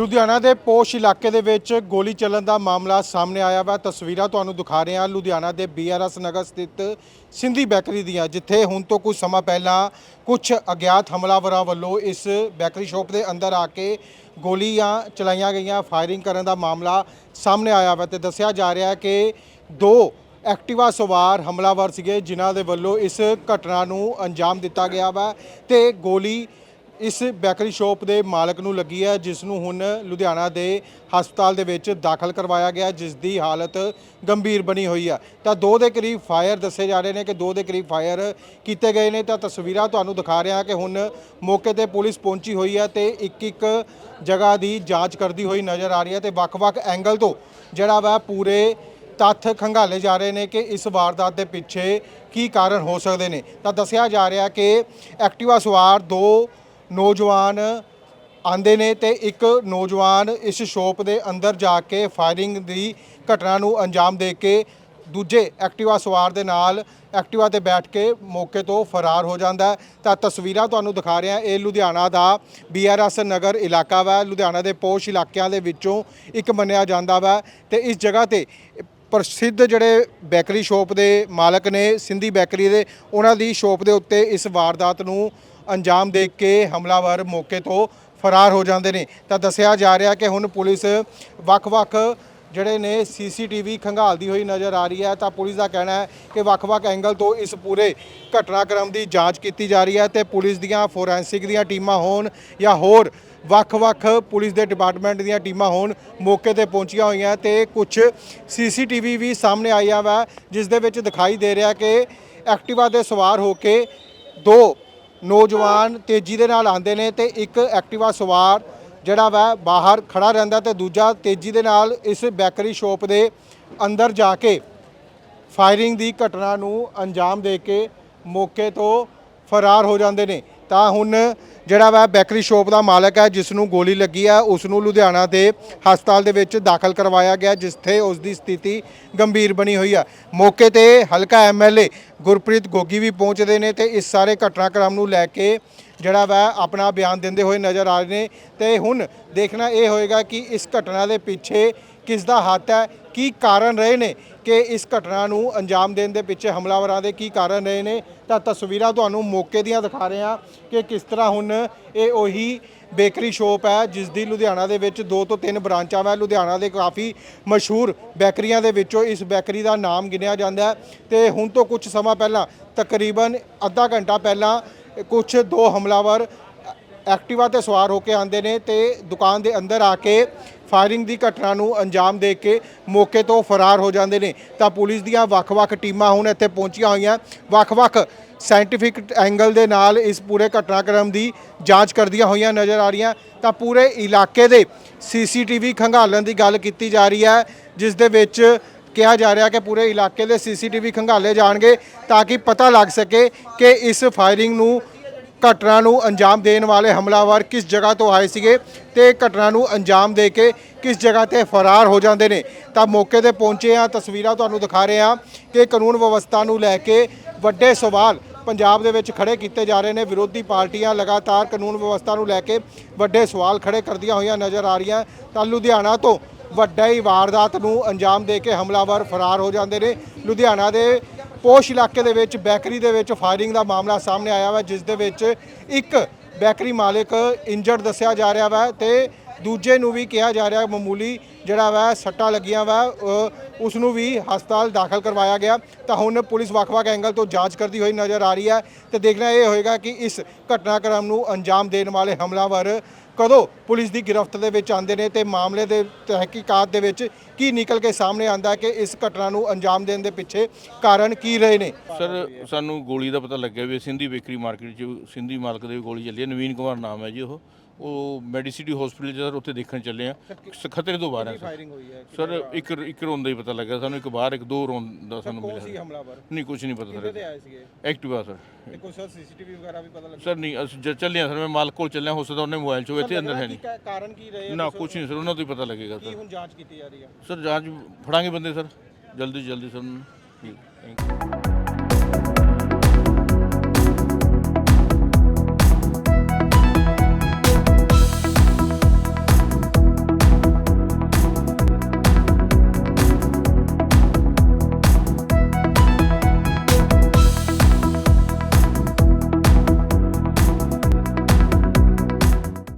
ਲੁਧਿਆਣਾ ਦੇ ਪੋਸ਼ ਇਲਾਕੇ ਦੇ ਵਿੱਚ ਗੋਲੀ ਚੱਲਣ ਦਾ ਮਾਮਲਾ ਸਾਹਮਣੇ ਆਇਆ ਵਾ। ਤਸਵੀਰਾਂ ਤੁਹਾਨੂੰ ਦਿਖਾ ਰਹੇ ਹਾਂ। ਲੁਧਿਆਣਾ ਦੇ ਬੀਆਰਐਸ ਨਗਰ ਸਥਿਤ ਸਿੰਧੀ ਬੈਕਰੀ ਦੀਆਂ, ਜਿੱਥੇ ਹੁਣ ਤੋਂ ਕੁਝ ਸਮਾਂ ਪਹਿਲਾਂ ਕੁਝ ਅਗਿਆਤ ਹਮਲਾਵਰਾਂ ਵੱਲੋਂ ਇਸ ਬੈਕਰੀ ਸ਼ਾਪ ਦੇ ਅੰਦਰ ਆ ਕੇ ਗੋਲੀਆਂ ਚਲਾਈਆਂ ਗਈਆਂ। ਫਾਇਰਿੰਗ ਕਰਨ ਦਾ ਮਾਮਲਾ ਸਾਹਮਣੇ ਆਇਆ ਵਾ ਤੇ ਦੱਸਿਆ ਜਾ ਰਿਹਾ ਹੈ ਕਿ ਦੋ ਐਕਟਿਵਾ ਸਵਾਰ ਹਮਲਾਵਰ ਸੀਗੇ, ਜਿਨ੍ਹਾਂ ਦੇ ਵੱਲੋਂ ਇਸ ਘਟਨਾ ਨੂੰ ਅੰਜਾਮ ਦਿੱਤਾ ਗਿਆ ਵਾ ਤੇ ਗੋਲੀ ਇਸ ਬੈਕਰੀ ਸ਼ਾਪ ਦੇ ਮਾਲਕ ਨੂੰ ਲੱਗੀ ਹੈ, ਜਿਸ ਨੂੰ ਹੁਣ ਲੁਧਿਆਣਾ ਦੇ ਹਸਪਤਾਲ ਦੇ ਵਿੱਚ ਦਾਖਲ ਕਰਵਾਇਆ ਗਿਆ, ਜਿਸ ਦੀ ਹਾਲਤ ਗੰਭੀਰ ਬਣੀ ਹੋਈ ਹੈ। ਤਾਂ ਦੋ ਦੇ ਕਰੀਬ ਫਾਇਰ ਦੱਸੇ ਜਾ ਰਹੇ ਨੇ ਕਿ ਦੋ ਦੇ ਕਰੀਬ ਫਾਇਰ ਕੀਤੇ ਗਏ ਨੇ। ਤਾਂ ਤਸਵੀਰਾਂ ਤੁਹਾਨੂੰ ਦਿਖਾ ਰਿਹਾ ਕਿ ਹੁਣ ਮੌਕੇ ਤੇ ਪੁਲਿਸ ਪਹੁੰਚੀ ਹੋਈ ਹੈ ਤੇ ਇੱਕ ਇੱਕ ਜਗ੍ਹਾ ਦੀ ਜਾਂਚ ਕਰਦੀ ਹੋਈ ਨਜ਼ਰ ਆ ਰਹੀ ਹੈ ਤੇ ਵੱਖ-ਵੱਖ ਐਂਗਲ ਤੋਂ ਜਿਹੜਾ ਵਾ ਪੂਰੇ ਤੱਥ ਖੰਗਾਲੇ ਜਾ ਰਹੇ ਨੇ ਕਿ ਇਸ ਵਾਰਦਾਤ ਦੇ ਪਿੱਛੇ ਕੀ ਕਾਰਨ ਹੋ ਸਕਦੇ ਨੇ। ਤਾਂ ਦੱਸਿਆ ਜਾ ਰਿਹਾ ਕਿ ਐਕਟਿਵਾ ਸਵਾਰ ਦੋ ਨੌਜਵਾਨ ਆਂਦੇ ਨੇ ਤੇ ਇੱਕ ਨੌਜਵਾਨ ਇਸ ਸ਼ੋਪ ਦੇ ਅੰਦਰ ਜਾ ਕੇ ਫਾਇਰਿੰਗ ਦੀ ਘਟਨਾ ਨੂੰ ਅੰਜਾਮ ਦੇ ਕੇ ਦੂਜੇ ਐਕਟਿਵਾ ਸਵਾਰ ਦੇ ਨਾਲ ਐਕਟਿਵਾ ਤੇ ਬੈਠ ਕੇ ਮੌਕੇ ਤੋਂ ਫਰਾਰ ਹੋ ਜਾਂਦਾ ਤਾਂ ਤਸਵੀਰਾਂ ਤੁਹਾਨੂੰ ਦਿਖਾ ਰਿਹਾ ਇਹ ਲੁਧਿਆਣਾ ਦਾ ਬੀਆਰਐਸ ਨਗਰ ਇਲਾਕਾ ਵਾ। ਲੁਧਿਆਣਾ ਦੇ ਪੋਸ਼ ਇਲਾਕਿਆਂ ਦੇ ਵਿੱਚੋਂ ਇੱਕ ਮੰਨਿਆ ਜਾਂਦਾ ਵਾ ਤੇ ਇਸ ਜਗ੍ਹਾ ਤੇ ਪ੍ਰਸਿੱਧ ਜਿਹੜੇ ਬੇਕਰੀ ਸ਼ੋਪ ਦੇ ਮਾਲਕ ਨੇ, ਸਿੰਧੀ ਬੇਕਰੀ ਦੇ, ਉਹਨਾਂ ਦੀ ਸ਼ੋਪ ਦੇ ਉੱਤੇ ਇਸ ਵਾਰਦਾਤ ਨੂੰ ਅੰਜਾਮ ਦੇ ਕੇ ਹਮਲਾਵਰ ਮੌਕੇ ਤੋਂ ਫਰਾਰ ਹੋ ਜਾਂਦੇ ਨੇ। ਤਾਂ ਦੱਸਿਆ ਜਾ ਰਿਹਾ ਕਿ ਹੁਣ ਪੁਲਿਸ ਵੱਖ-ਵੱਖ ਜਿਹੜੇ ਨੇ ਸੀਸੀਟੀਵੀ ਖੰਗਾਲਦੀ ਹੋਈ ਨਜ਼ਰ ਆ ਰਹੀ ਹੈ। ਤਾਂ ਪੁਲਿਸ ਦਾ ਕਹਿਣਾ ਹੈ ਕਿ ਵੱਖ-ਵੱਖ ਐਂਗਲ ਤੋਂ ਇਸ ਪੂਰੇ ਘਟਨਾਕ੍ਰਮ ਦੀ ਜਾਂਚ ਕੀਤੀ ਜਾ ਰਹੀ ਹੈ ਤੇ ਪੁਲਿਸ ਦੀਆਂ ਫੋਰੈਂਸਿਕ ਦੀਆਂ ਟੀਮਾਂ ਹੋਣ ਜਾਂ ਹੋਰ ਵੱਖ-ਵੱਖ ਪੁਲਿਸ ਦੇ ਡਿਪਾਰਟਮੈਂਟ ਦੀਆਂ ਟੀਮਾਂ ਹੋਣ ਮੌਕੇ ਤੇ ਪਹੁੰਚੀਆਂ ਹੋਈਆਂ ਤੇ ਕੁਝ ਸੀਸੀਟੀਵੀ ਵੀ ਸਾਹਮਣੇ ਆਈਆਂ ਵਾ, ਜਿਸ ਦੇ ਵਿੱਚ ਦਿਖਾਈ ਦੇ ਰਿਹਾ ਕਿ ਐਕਟਿਵਾ ਦੇ ਸਵਾਰ ਹੋ ਕੇ ਦੋ ਨੌਜਵਾਨ ਤੇਜ਼ੀ ਦੇ ਨਾਲ ਆਉਂਦੇ ਨੇ ਤੇ ਇੱਕ ਐਕਟਿਵਾ ਸਵਾਰ ਜਿਹੜਾ ਵਾ ਬਾਹਰ ਖੜਾ ਰਹਿੰਦਾ ਤੇ ਦੂਜਾ ਤੇਜ਼ੀ ਦੇ ਨਾਲ ਇਸ ਬੈਕਰੀ ਸ਼ੋਪ ਦੇ ਅੰਦਰ ਜਾ ਕੇ ਫਾਇਰਿੰਗ ਦੀ ਘਟਨਾ ਨੂੰ ਅੰਜਾਮ ਦੇ ਕੇ ਮੌਕੇ ਤੋਂ ਫਰਾਰ ਹੋ ਜਾਂਦੇ ਨੇ। ਤਾਂ ਹੁਣ ਜਿਹੜਾ ਵਾ ਬੈਕਰੀ ਸ਼ੋਪ ਦਾ ਮਾਲਕ ਹੈ, ਜਿਸ ਨੂੰ ਗੋਲੀ ਲੱਗੀ ਹੈ, ਉਸ ਨੂੰ ਲੁਧਿਆਣਾ ਦੇ ਹਸਪਤਾਲ ਦੇ ਵਿੱਚ ਦਾਖਲ ਕਰਵਾਇਆ ਗਿਆ, ਜਿੱਥੇ ਉਸ ਦੀ ਸਥਿਤੀ ਗੰਭੀਰ ਬਣੀ ਹੋਈ ਹੈ। ਮੌਕੇ ਤੇ ਹਲਕਾ ਐਮਐਲਏ ਗੁਰਪ੍ਰੀਤ ਗੋਗੀ ਵੀ ਪਹੁੰਚਦੇ ਨੇ ਤੇ ਇਸ ਸਾਰੇ ਘਟਨਾਕ੍ਰਮ ਨੂੰ ਲੈ ਕੇ ਜਿਹੜਾ ਵਾ ਆਪਣਾ ਬਿਆਨ ਦਿੰਦੇ ਹੋਏ ਨਜ਼ਰ ਆ ਰਹੇ ਨੇ। ਤੇ ਹੁਣ ਦੇਖਣਾ ਇਹ ਹੋਏਗਾ ਕਿ ਇਸ ਘਟਨਾ ਦੇ ਪਿੱਛੇ ਕਿਸ ਦਾ ਹੱਥ ਹੈ, ਕੀ ਕਾਰਨ ਰਹੇ ਨੇ ਕਿ ਇਸ ਘਟਨਾ ਨੂੰ ਅੰਜਾਮ ਦੇਣ ਦੇ ਪਿੱਛੇ ਹਮਲਾਵਰਾਂ ਦੇ ਕੀ ਕਾਰਨ ਰਹੇ ਨੇ? ਤਾਂ ਤਸਵੀਰਾਂ ਤੁਹਾਨੂੰ ਮੌਕੇ ਦੀਆਂ ਦਿਖਾ ਰਹੇ ਹਾਂ ਕਿ ਕਿਸ ਤਰ੍ਹਾਂ ਹੁਣ ਇਹ ਉਹੀ ਬੇਕਰੀ ਸ਼ੋਪ ਹੈ, ਜਿਸ ਦੀ ਲੁਧਿਆਣਾ ਦੇ ਵਿੱਚ ਦੋ ਤੋਂ ਤਿੰਨ ਬ੍ਰਾਂਚਾਂ ਹੈ ਲੁਧਿਆਣਾ ਦੇ ਕਾਫੀ ਮਸ਼ਹੂਰ ਬੇਕਰੀਆਂ ਦੇ ਵਿੱਚੋਂ ਇਸ ਬੇਕਰੀ ਦਾ ਨਾਮ ਗਿਣਿਆ ਜਾਂਦਾ ਹੈ। ਤੇ ਹੁਣ ਤੋਂ ਕੁਝ ਸਮਾਂ ਪਹਿਲਾਂ, ਤਕਰੀਬਨ ਅੱਧਾ ਘੰਟਾ ਪਹਿਲਾਂ ਕੁਝ ਦੋ ਹਮਲਾਵਰ ਐਕਟਿਵਾ ਤੇ ਸਵਾਰ ਹੋ ਕੇ ਆਉਂਦੇ ਨੇ ਤੇ ਦੁਕਾਨ ਦੇ ਅੰਦਰ ਆ ਕੇ ਫਾਇਰਿੰਗ ਦੀ ਘਟਨਾ ਨੂੰ ਅੰਜਾਮ ਦੇ ਕੇ ਮੌਕੇ ਤੋਂ ਫਰਾਰ ਹੋ ਜਾਂਦੇ ਨੇ। ਤਾਂ ਪੁਲਿਸ ਦੀਆਂ ਵੱਖ-ਵੱਖ ਟੀਮਾਂ ਹੁਣ ਇੱਥੇ ਪਹੁੰਚੀਆਂ ਹੋਈਆਂ। ਵੱਖ-ਵੱਖ ਸਾਇੰਟੀਫਿਕ ਐਂਗਲ ਦੇ ਨਾਲ ਇਸ ਪੂਰੇ ਘਟਨਾਕ੍ਰਮ ਦੀ ਜਾਂਚ ਕਰਦੀਆਂ ਹੋਈਆਂ ਨਜ਼ਰ ਆ ਰਹੀਆਂ। ਤਾਂ ਪੂਰੇ ਇਲਾਕੇ ਦੇ ਸੀਸੀਟੀਵੀ ਖੰਗਾਲਣ ਦੀ ਗੱਲ ਕੀਤੀ ਜਾ ਰਹੀ ਹੈ, ਜਿਸ ਦੇ ਵਿੱਚ ਕਿਹਾ ਜਾ ਰਿਹਾ ਕਿ ਪੂਰੇ ਇਲਾਕੇ ਦੇ ਸੀਸੀਟੀਵੀ ਖੰਗਾਲੇ ਜਾਣਗੇ ਤਾਂ ਕਿ ਪਤਾ ਲੱਗ ਸਕੇ ਕਿ ਇਸ ਫਾਇਰਿੰਗ ਨੂੰ ਘਟਨਾ ਨੂੰ ਅੰਜਾਮ ਦੇਣ ਵਾਲੇ ਹਮਲਾਵਰ ਕਿਸ ਜਗ੍ਹਾ ਤੋਂ ਆਏ ਸੀਗੇ ਤੇ ਘਟਨਾ ਨੂੰ ਅੰਜਾਮ ਦੇ ਕੇ ਕਿਸ ਜਗ੍ਹਾ ਤੇ ਫਰਾਰ ਹੋ ਜਾਂਦੇ ਨੇ? ਤਾਂ ਮੌਕੇ ਤੇ ਪਹੁੰਚੇ ਆ ਤਸਵੀਰਾਂ ਤੁਹਾਨੂੰ ਦਿਖਾ ਰਹੇ ਆ ਕਿ ਕਾਨੂੰਨ ਵਿਵਸਥਾ ਨੂੰ ਲੈ ਕੇ ਵੱਡੇ ਸਵਾਲ ਪੰਜਾਬ ਦੇ ਵਿੱਚ ਖੜੇ ਕੀਤੇ ਜਾ ਰਹੇ ਨੇ। ਵਿਰੋਧੀ ਪਾਰਟੀਆਂ ਲਗਾਤਾਰ ਕਾਨੂੰਨ ਵਿਵਸਥਾ ਨੂੰ ਲੈ ਕੇ ਵੱਡੇ ਸਵਾਲ ਖੜੇ ਕਰਦੀਆਂ ਹੋਈਆਂ ਨਜ਼ਰ ਆ ਰਹੀਆਂ। ਤਾਂ ਲੁਧਿਆਣਾ ਤੋਂ ਵੱਡਾ ਹੀ ਵਾਰਦਾਤ ਨੂੰ ਅੰਜਾਮ ਦੇ ਕੇ ਹਮਲਾਵਰ ਫਰਾਰ ਹੋ ਜਾਂਦੇ ਨੇ। ਲੁਧਿਆਣਾ ਦੇ ਪੋਸ਼ ਇਲਾਕੇ ਦੇ ਵਿੱਚ, ਬੈਕਰੀ ਦੇ ਵਿੱਚ ਫਾਇਰਿੰਗ ਦਾ ਮਾਮਲਾ ਸਾਹਮਣੇ ਆਇਆ ਵਾ, ਜਿਸ ਦੇ ਵਿੱਚ ਇੱਕ ਬੈਕਰੀ ਮਾਲਕ ਇੰਜਰਡ ਦੱਸਿਆ ਜਾ ਰਿਹਾ ਵਾ ਤੇ ਦੂਜੇ ਨੂੰ ਵੀ ਕਿਹਾ ਜਾ ਰਿਹਾ, ਮਾਮੂਲੀ ਜਿਹੜਾ ਵਾ, ਸੱਟਾਂ ਲੱਗੀਆਂ ਵਾ ਉਸ ਨੂੰ ਵੀ ਹਸਪਤਾਲ ਦਾਖਲ ਕਰਵਾਇਆ ਗਿਆ। ਤਾਂ ਹੁਣ ਪੁਲਿਸ ਵੱਖ-ਵੱਖ ਐਂਗਲ ਤੋਂ ਜਾਂਚ ਕਰਦੀ ਹੋਈ ਨਜ਼ਰ ਆ ਰਹੀ ਹੈ ਤੇ ਦੇਖਣਾ ਇਹ ਹੋਏਗਾ ਕਿ ਇਸ ਘਟਨਾਕ੍ਰਮ ਨੂੰ ਅੰਜਾਮ ਦੇਣ ਵਾਲੇ ਹਮਲਾਵਰ ਕਦੋਂ ਪੁਲਿਸ ਦੀ ਗ੍ਰਿਫਤ ਦੇ ਵਿੱਚ ਆਉਂਦੇ ਨੇ ਤੇ ਮਾਮਲੇ ਦੇ ਤਹਿਕੀਕਾਤ ਦੇ ਵਿੱਚ ਕੀ ਨਿਕਲ ਕੇ ਸਾਹਮਣੇ ਆਂਦਾ ਕਿ ਇਸ ਘਟਨਾ ਨੂੰ ਅੰਜਾਮ ਦੇਣ ਦੇ ਪਿੱਛੇ ਕਾਰਨ ਕੀ ਰਹੇ ਨੇ? ਸਰ, ਸਾਨੂੰ ਗੋਲੀ ਦਾ ਪਤਾ ਲੱਗਿਆ ਵੀ ਸਿੰਧੀ ਬੇਕਰੀ ਮਾਰਕੀਟ 'ਚ ਸਿੰਧੀ ਮਾਲਕ ਦੇ ਵੀ ਗੋਲੀ ਚੱਲੀ ਹੈ। ਨਵੀਨ ਕੁਮਾਰ ਨਾਮ ਹੈ ਜੀ ਉਹ। ਉਹ ਮੈਡੀਸਿਟੀ ਹਸਪੀਟਲ ਸਰ, ਉੱਥੇ ਦੇਖਣ ਚੱਲੇ ਆ। ਖਤਰੇ ਤੋਂ ਬਾਹਰ ਫਾਇਰਿੰਗ ਹੋਈ ਹੈ ਸਰ ਇੱਕ ਇੱਕ ਰੋਂਦਾ ਹੀ ਪਤਾ ਲੱਗਾ ਸਾਨੂੰ ਇੱਕ ਬਾਹਰ ਇੱਕ ਦੋ ਰੋਂਦਾ ਸਾਨੂੰ ਕੌਣ ਸੀ ਮਿਲਿਆ ਹਮਲਾਵਰ? ਨਹੀਂ ਕੁਝ ਨਹੀਂ ਪਤਾ ਕਿਹਦੇ ਸਰ। ਆਏ ਸੀਗੇ? Activa sir. ਤੇ ਕੋਈ ਸਰ ਸੀਸੀਟੀਵੀ ਵਗੈਰਾ ਵੀ ਪਤਾ ਲੱਗਾ? ਸਰ ਨਹੀਂ ਅਸੀਂ ਜ- ਚੱਲੇ ਸਰ ਮੈਂ ਮਾਲਕ ਕੋਲ ਚੱਲਿਆ ਹੋ ਸਕਦਾ ਉਹਨੇ ਮੋਬਾਈਲ 'ਚ ਇੱਥੇ ਅੰਦਰ ਹੈ ਨਹੀਂ। ਕੀ ਕਾਰਨ ਕੀ ਰਹੇ ਨਾ ਕੁਝ ਨਹੀਂ ਸਰ ਉਹਨਾਂ ਤੋਂ ਹੀ ਪਤਾ ਲੱਗੇਗਾ ਕੀ ਸਰ। ਹੁਣ ਜਾਂਚ ਕੀਤੀ ਜਾ ਰਹੀ ਹੈ? ਸਰ ਜਾਂਚ ਫੜਾਂਗੇ ਬੰਦੇ ਸਰ। ਜਲਦੀ ਜਲਦੀ ਸਰ ਠੀਕ ਥੈਂਕ ਯੂ